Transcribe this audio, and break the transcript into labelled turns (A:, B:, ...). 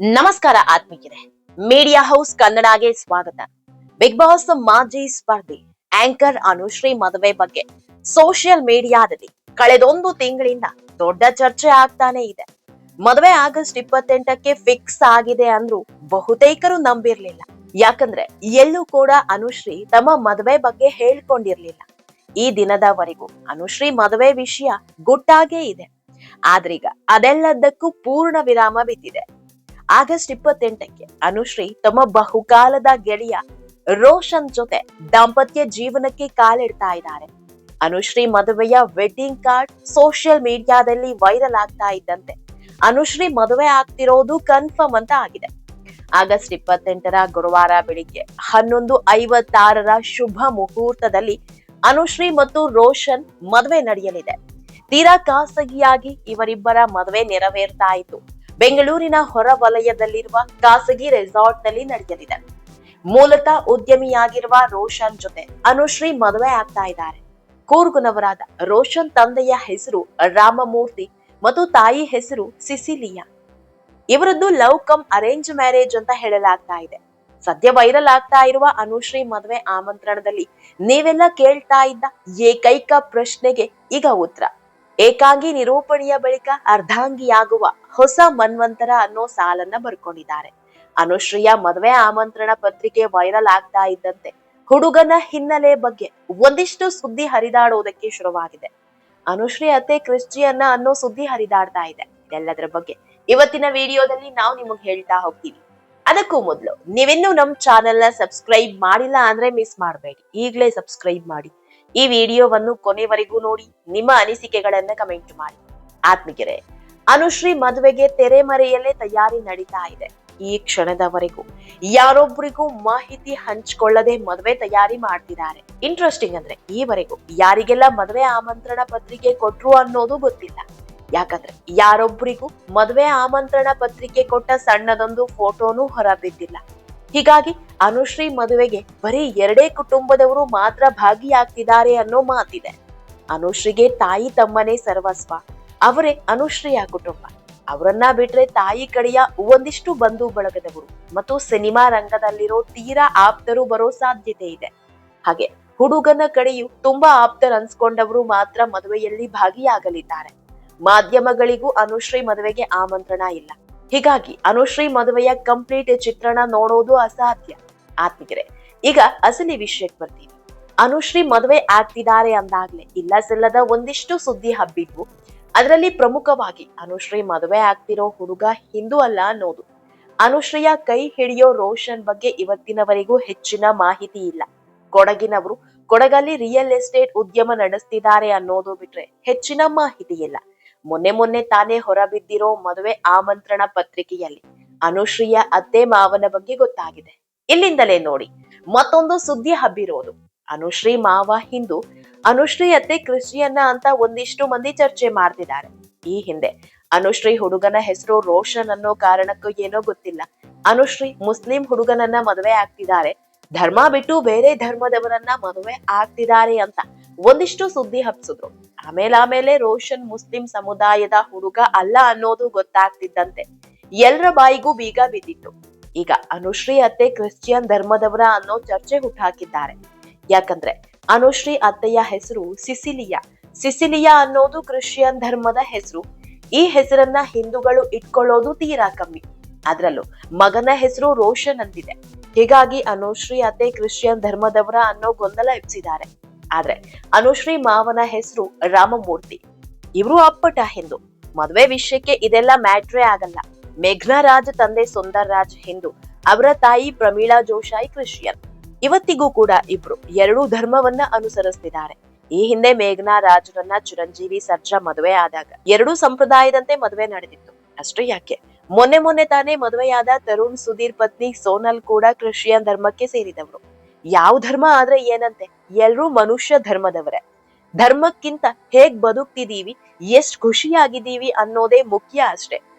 A: ನಮಸ್ಕಾರ ಆತ್ಮೀಯರೇ. Media house ಕನ್ನಡಗೆ ಸ್ವಾಗತ. ಬಿಗ್ ಬಾಸ್ ಮಾಜಿ ಸ್ಪರ್ಧಿ ಆಂಕರ್ ಅನುಶ್ರೀ ಮದುವೆ ಬಗ್ಗೆ. ಸೋಷಿಯಲ್ ಮೀಡಿಯಾದಲ್ಲಿ ಕಳೆದೊಂದು ತಿಂಗಳಿಂದ ದೊಡ್ಡ ಚರ್ಚೆ ಆಗ್ತಾನೆ ಇದೆ. ಮದುವೆ ಆಗಸ್ಟ್ ಇಪ್ಪತ್ತೆಂಟಕ್ಕೆ ಫಿಕ್ಸ್ ಆಗಿದೆ ಅಂದ್ರೂ ಬಹುತೇಕರು ನಂಬಿರ್ಲಿಲ್ಲ. ಯಾಕಂದ್ರೆ ಎಲ್ಲೂ ಕೂಡ ಅನುಶ್ರೀ ತಮ್ಮ ಮದುವೆ ಬಗ್ಗೆ ಹೇಳ್ಕೊಂಡಿರ್ಲಿಲ್ಲ. ಈ ದಿನದವರೆಗೂ ಅನುಶ್ರೀ ಮದುವೆ ವಿಷಯ ಗುಟ್ಟಾಗೇ ಇದೆ. ಆದ್ರೀಗ ಅದೆಲ್ಲದಕ್ಕೂ ಪೂರ್ಣ ವಿರಾಮ ಬಿದ್ದಿದೆ. ಆಗಸ್ಟ್ ಇಪ್ಪತ್ತೆಂಟಕ್ಕೆ ಅನುಶ್ರೀ ತಮ್ಮ ಬಹುಕಾಲದ ಗೆಳೆಯ ರೋಷನ್ ಜೊತೆ ದಾಂಪತ್ಯ ಜೀವನಕ್ಕೆ ಕಾಲಿಡ್ತಾ ಇದ್ದಾರೆ. ಅನುಶ್ರೀ ಮದುವೆಯ ವೆಡ್ಡಿಂಗ್ ಕಾರ್ಡ್ ಸೋಷಿಯಲ್ ಮೀಡಿಯಾದಲ್ಲಿ ವೈರಲ್ ಆಗ್ತಾ ಇದ್ದಂತೆ ಅನುಶ್ರೀ ಮದುವೆ ಆಗ್ತಿರೋದು ಕನ್ಫರ್ಮ್ ಅಂತ ಆಗಿದೆ. ಆಗಸ್ಟ್ ಇಪ್ಪತ್ತೆಂಟರ ಗುರುವಾರ ಬೆಳಿಗ್ಗೆ ಹನ್ನೊಂದು ಐವತ್ತಾರರ ಶುಭ ಮುಹೂರ್ತದಲ್ಲಿ ಅನುಶ್ರೀ ಮತ್ತು ರೋಷನ್ ಮದುವೆ ನಡೆಯಲಿದೆ. ತೀರಾ ಖಾಸಗಿಯಾಗಿ ಇವರಿಬ್ಬರ ಮದುವೆ ನೆರವೇರ್ತಾ ಇತ್ತು. ಬೆಂಗಳೂರಿನ ಹೊರ ವಲಯದಲ್ಲಿರುವ ಖಾಸಗಿ ರೆಸಾರ್ಟ್ನಲ್ಲಿ ನಡೆಯಲಿದೆ. ಮೂಲತಃ ಉದ್ಯಮಿಯಾಗಿರುವ ರೋಷನ್ ಜೊತೆ ಅನುಶ್ರೀ ಮದುವೆ ಆಗ್ತಾ ಇದ್ದಾರೆ. ಕೂರ್ಗುನವರಾದ ರೋಷನ್ ತಂದೆಯ ಹೆಸರು ರಾಮಮೂರ್ತಿ ಮತ್ತು ತಾಯಿ ಹೆಸರು ಸಿಸಿಲಿಯಾ. ಇವರದ್ದು ಲವ್ ಕಮ್ ಅರೇಂಜ್ ಮ್ಯಾರೇಜ್ ಅಂತ ಹೇಳಲಾಗ್ತಾ ಇದೆ. ಸದ್ಯ ವೈರಲ್ ಆಗ್ತಾ ಇರುವ ಅನುಶ್ರೀ ಮದುವೆ ಆಮಂತ್ರಣದಲ್ಲಿ ನೀವೆಲ್ಲ ಕೇಳ್ತಾ ಇದ್ದ ಏಕೈಕ ಪ್ರಶ್ನೆಗೆ ಈಗ ಉತ್ತರ. ಏಕಾಂಗಿ ನಿರೂಪಣೆಯ ಬಳಿಕ ಅರ್ಧಾಂಗಿಯಾಗುವ ಹೊಸ ಮನ್ವಂತರ ಅನ್ನೋ ಸಾಲನ್ನ ಬರ್ಕೊಂಡಿದ್ದಾರೆ. ಅನುಶ್ರೀಯ ಮದುವೆ ಆಮಂತ್ರಣ ಪತ್ರಿಕೆ ವೈರಲ್ ಆಗ್ತಾ ಇದ್ದಂತೆ ಹುಡುಗನ ಹಿನ್ನೆಲೆ ಬಗ್ಗೆ ಒಂದಿಷ್ಟು ಸುದ್ದಿ ಹರಿದಾಡೋದಕ್ಕೆ ಶುರುವಾಗಿದೆ. ಅನುಶ್ರೀ ಅತ್ತೆ ಕ್ರಿಸ್ಟಿಯನ್ನ ಅನ್ನೋ ಸುದ್ದಿ ಹರಿದಾಡ್ತಾ ಇದೆ. ಎಲ್ಲದರ ಬಗ್ಗೆ ಇವತ್ತಿನ ವಿಡಿಯೋದಲ್ಲಿ ನಾವು ನಿಮಗೆ ಹೇಳ್ತಾ ಹೋಗ್ತೀವಿ. ಅದಕ್ಕೂ ಮೊದಲು ನೀವಿನ್ನೂ ನಮ್ಮ ಚಾನೆಲ್ನ ಸಬ್ಸ್ಕ್ರೈಬ್ ಮಾಡಿಲ್ಲ ಅಂದ್ರೆ ಮಿಸ್ ಮಾಡಬೇಡಿ. ಈಗಲೇ ಸಬ್ಸ್ಕ್ರೈಬ್ ಮಾಡಿ. ಈ ವಿಡಿಯೋವನ್ನು ಕೊನೆವರೆಗೂ ನೋಡಿ, ನಿಮ್ಮ ಅನಿಸಿಕೆಗಳನ್ನ ಕಮೆಂಟ್ ಮಾಡಿ. ಆತ್ಮಿಗೆರೆ ಅನುಶ್ರೀ ಮದುವೆಗೆ ತೆರೆಮರೆಯಲ್ಲೇ ತಯಾರಿ ನಡೀತಾ ಇದೆ. ಈ ಕ್ಷಣದವರೆಗೂ ಯಾರೊಬ್ಬರಿಗೂ ಮಾಹಿತಿ ಹಂಚಿಕೊಳ್ಳದೆ ಮದುವೆ ತಯಾರಿ ಮಾಡ್ತಿದ್ದಾರೆ. ಇಂಟ್ರೆಸ್ಟಿಂಗ್ ಅಂದ್ರೆ, ಈವರೆಗೂ ಯಾರಿಗೆಲ್ಲ ಮದುವೆ ಆಮಂತ್ರಣ ಪತ್ರಿಕೆ ಕೊಟ್ರು ಅನ್ನೋದು ಗೊತ್ತಿಲ್ಲ. ಯಾಕಂದ್ರೆ, ಯಾರೊಬ್ಬರಿಗೂ ಮದುವೆ ಆಮಂತ್ರಣ ಪತ್ರಿಕೆ ಕೊಟ್ಟ ಸಣ್ಣದೊಂದು ಫೋಟೋನು ಹೊರಬಿದ್ದಿಲ್ಲ. ಹೀಗಾಗಿ ಅನುಶ್ರೀ ಮದುವೆಗೆ ಬರೀ ಎರಡೇ ಕುಟುಂಬದವರು ಮಾತ್ರ ಭಾಗಿಯಾಗ್ತಿದ್ದಾರೆ ಅನ್ನೋ ಮಾತಿದೆ. ಅನುಶ್ರೀಗೆ ತಾಯಿ ತಮ್ಮನೇ ಸರ್ವಸ್ವ. ಅವರೇ ಅನುಶ್ರೀಯ ಕುಟುಂಬ. ಅವರನ್ನ ಬಿಟ್ರೆ ತಾಯಿ ಕಡೆಯ ಒಂದಿಷ್ಟು ಬಂಧು ಬಳಗದವರು ಮತ್ತು ಸಿನಿಮಾ ರಂಗದಲ್ಲಿರೋ ತೀರಾ ಆಪ್ತರು ಬರೋ ಸಾಧ್ಯತೆ ಇದೆ. ಹಾಗೆ ಹುಡುಗನ ಕಡೆಯು ತುಂಬಾ ಆಪ್ತರ ಅನ್ಸ್ಕೊಂಡವರು ಮಾತ್ರ ಮದುವೆಯಲ್ಲಿ ಭಾಗಿಯಾಗಲಿದ್ದಾರೆ. ಮಾಧ್ಯಮಗಳಿಗೂ ಅನುಶ್ರೀ ಮದುವೆಗೆ ಆಮಂತ್ರಣ ಇಲ್ಲ. ಹೀಗಾಗಿ ಅನುಶ್ರೀ ಮದುವೆಯ ಕಂಪ್ಲೀಟ್ ಚಿತ್ರಣ ನೋಡೋದು ಅಸಾಧ್ಯ. ಆತ್ಮಿಕರೆ ಈಗ ಅಸಲಿ ವಿಷಯಕ್ಕೆ ಬರ್ತೀವಿ ಅನುಶ್ರೀ ಮದುವೆ ಆಗ್ತಿದ್ದಾರೆ ಅಂದಾಗ್ಲೆ ಇಲ್ಲ ಸಲ್ಲದ ಒಂದಿಷ್ಟು ಸುದ್ದಿ ಹಬ್ಬಿದ್ವು ಅದರಲ್ಲಿ ಪ್ರಮುಖವಾಗಿ ಅನುಶ್ರೀ ಮದುವೆ ಆಗ್ತಿರೋ ಹುಡುಗ ಹಿಂದೂ ಅಲ್ಲ ಅನ್ನೋದು. ಅನುಶ್ರೀಯ ಕೈ ಹಿಡಿಯೋ ರೋಷನ್ ಬಗ್ಗೆ ಇವತ್ತಿನವರೆಗೂ ಹೆಚ್ಚಿನ ಮಾಹಿತಿ ಇಲ್ಲ. ಕೊಡಗಿನವರು ಕೊಡಗಲ್ಲಿ ರಿಯಲ್ ಎಸ್ಟೇಟ್ ಉದ್ಯಮ ನಡೆಸ್ತಿದ್ದಾರೆ ಅನ್ನೋದು ಬಿಟ್ರೆ ಹೆಚ್ಚಿನ ಮಾಹಿತಿ ಇಲ್ಲ. ಮೊನ್ನೆ ಮೊನ್ನೆ ತಾನೇ ಹೊರಬಿದ್ದಿರೋ ಮದುವೆ ಆಮಂತ್ರಣ ಪತ್ರಿಕೆಯಲ್ಲಿ ಅನುಶ್ರೀಯ ಅತ್ತೆ ಮಾವನ ಬಗ್ಗೆ ಗೊತ್ತಾಗಿದೆ. ಇಲ್ಲಿಂದಲೇ ನೋಡಿ, ಮತ್ತೊಂದು ಸುದ್ದಿ ಹಬ್ಬಿರೋದು. ಅನುಶ್ರೀ ಮಾವ ಹಿಂದೂ, ಅನುಶ್ರೀ ಅತ್ತೆ ಕ್ರಿಶ್ಚಿಯನ್ನ ಅಂತ ಒಂದಿಷ್ಟು ಮಂದಿ ಚರ್ಚೆ ಮಾಡ್ತಿದ್ದಾರೆ. ಈ ಹಿಂದೆ ಅನುಶ್ರೀ ಹುಡುಗನ ಹೆಸರು ರೋಷನ್ ಅನ್ನೋ ಕಾರಣಕ್ಕೂ ಏನೋ ಗೊತ್ತಿಲ್ಲ. ಅನುಶ್ರೀ ಮುಸ್ಲಿಂ ಹುಡುಗನನ್ನ ಮದುವೆ ಆಗ್ತಿದ್ದಾರೆ. ಧರ್ಮ ಬಿಟ್ಟು ಬೇರೆ ಧರ್ಮದವರನ್ನ ಮದುವೆ ಆಗ್ತಿದ್ದಾರೆ ಅಂತ ಒಂದಿಷ್ಟು ಸುದ್ದಿ ಹಬ್ಸಿದ್ರು. ಆಮೇಲೆ ಆಮೇಲೆ ರೋಷನ್ ಮುಸ್ಲಿಂ ಸಮುದಾಯದ ಹುಡುಗ ಅಲ್ಲ ಅನ್ನೋದು ಗೊತ್ತಾಗ್ತಿದ್ದಂತೆ. ಎಲ್ರ ಬಾಯಿಗೂ ಬೀಗ ಬಿದ್ದಿತ್ತು. ಈಗ ಅನುಶ್ರೀ ಅತ್ತೆ ಕ್ರಿಶ್ಚಿಯನ್ ಧರ್ಮದವರ ಅನ್ನೋ ಚರ್ಚೆ ಹುಟ್ಟಾಕಿದ್ದಾರೆ ಯಾಕಂದ್ರೆ ಅನುಶ್ರೀ ಅತ್ತೆಯ ಹೆಸರು ಸಿಸಿಲಿಯಾ. ಸಿಸಿಲಿಯಾ ಅನ್ನೋದು ಕ್ರಿಶ್ಚಿಯನ್ ಧರ್ಮದ ಹೆಸರು. ಈ ಹೆಸರನ್ನ ಹಿಂದೂಗಳು ಇಟ್ಕೊಳ್ಳೋದು ತೀರಾ ಕಮ್ಮಿ. ಅದ್ರಲ್ಲೂ ಮಗನ ಹೆಸರು ರೋಷನ್ ಅಂತಿದೆ. ಹೀಗಾಗಿ ಅನುಶ್ರೀ ಅತ್ತೆ ಕ್ರಿಶ್ಚಿಯನ್ ಧರ್ಮದವರ ಅನ್ನೋ ಗೊಂದಲ ಎಬ್ಸಿದ್ದಾರೆ. ಆದ್ರೆ ಅನುಶ್ರೀ ಮಾವನ ಹೆಸರು ರಾಮಮೂರ್ತಿ. ಇವರು ಅಪ್ಪಟ ಹಿಂದೂ. ಮದುವೆ ವಿಷಯಕ್ಕೆ ಇದೆಲ್ಲ ಮ್ಯಾಟ್ರೇ ಆಗಲ್ಲ. ಮೇಘ್ನರಾಜ್ ತಂದೆ ಸುಂದರ್ ರಾಜ್ ಹಿಂದೂ. ಅವರ ತಾಯಿ ಪ್ರಮೀಳಾ ಜೋಶಾಯಿ ಕ್ರಿಶ್ಚಿಯನ್. ಇವತ್ತಿಗೂ ಕೂಡ ಇಬ್ರು ಎರಡೂ ಧರ್ಮವನ್ನ ಅನುಸರಿಸ್ತಿದ್ದಾರೆ. ಈ ಹಿಂದೆ ಮೇಘ್ನಾ ರಾಜ್ರನ್ನ ಚಿರಂಜೀವಿ ಸರ್ಜಾ ಮದುವೆ ಆದಾಗ ಎರಡೂ ಸಂಪ್ರದಾಯದಂತೆ ಮದುವೆ ನಡೆದಿತ್ತು. ಅಷ್ಟೇ ಯಾಕೆ? ಮೊನ್ನೆ ಮೊನ್ನೆ ತಾನೇ ಮದುವೆಯಾದ ತರುಣ್ ಸುಧೀರ್ ಪತ್ನಿ ಸೋನಲ್ ಕೂಡ ಕ್ರಿಶ್ಚಿಯನ್ ಧರ್ಮಕ್ಕೆ ಸೇರಿದವರು. ಯಾವ ಧರ್ಮ ಆದ್ರೆ ಏನಂತೆ? ಎಲ್ರೂ ಮನುಷ್ಯ ಧರ್ಮದವರೇ. ಧರ್ಮಕ್ಕಿಂತ ಹೇಗ್ ಬದುಕ್ತಿದೀವಿ ಎಷ್ಟ್ ಖುಷಿಯಾಗಿದ್ದೀವಿ ಅನ್ನೋದೇ ಮುಖ್ಯ ಅಷ್ಟೇ.